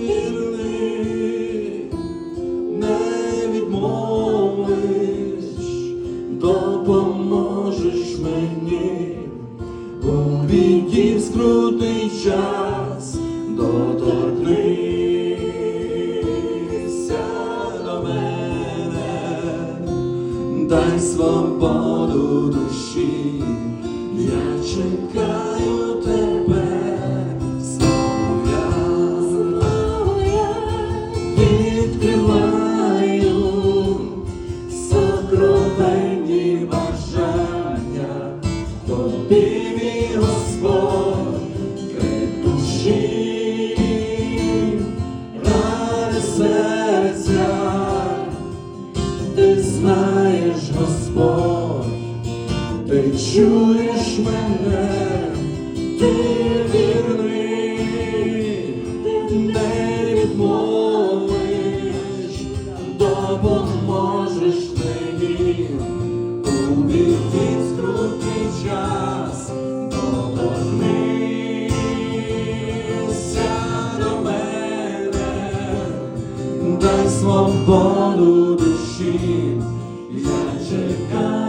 вірний, не відмовиш, допоможеш мені у біді в скрутний час, доторкнися до мене, дай свободу душі, я чекаю ти ти чуєш мене, ти вірний, не відмовиш, допоможеш дай свободу душі, я чекаю.